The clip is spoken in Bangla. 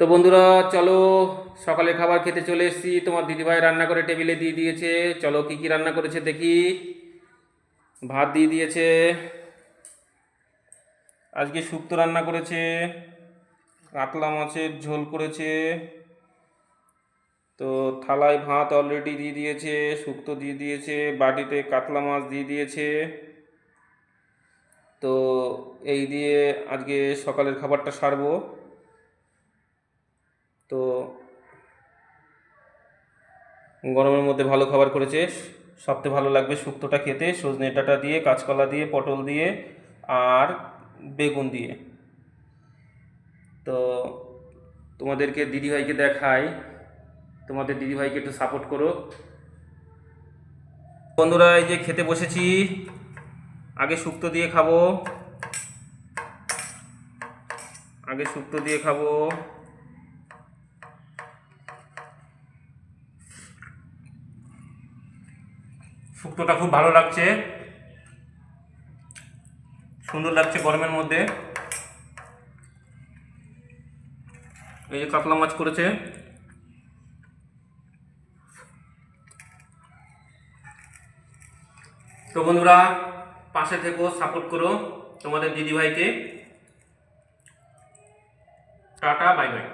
তো বন্ধুরা, চলো সকালে খাবার খেতে চলে এসেছি। তোমার দিদিভাই রান্না করে টেবিলে দিয়ে দিয়েছে। চলো কি কি রান্না করেছে দেখি। ভাত দিয়ে দিয়েছে। আজকে শুক্তো রান্না করেছে। কাতলা মাছের ঝোল করেছে। তো থালায় ভাত অলরেডি দিয়ে দিয়েছে, শুক্তো দিয়ে দিয়েছে, বাটিতে কাতলা মাছ দিয়ে দিয়েছে। তো এই দিয়ে আজকে সকালের খাবারটা সারবো। তো গরমের মধ্যে ভালো খাবার করেছে সবথেকে ভালো লাগবে শুক্তোটা খেতে, সজনে ডাঁটা দিয়ে, কাঁচকলা দিয়ে, পটল দিয়ে আর বেগুন দিয়ে। তো তোমাদেরকে দিদিভাইকে দেখাই, তোমাদের দিদিভাইকে একটু সাপোর্ট করো। বন্ধুরা, এই যে খেতে বসেছি, আগে শুক্তো দিয়ে খাব, আগে শুক্তো দিয়ে খাব। শুক্তোটা খুব ভালো লাগছে। সুন্দর লাগছে গরমের মধ্যে। এই যে কাতলা মাছ করেছে। তো বন্ধুরা, পাশে থেকো সাপোর্ট করো তোমাদের দিদিভাইকে। Tata bye bye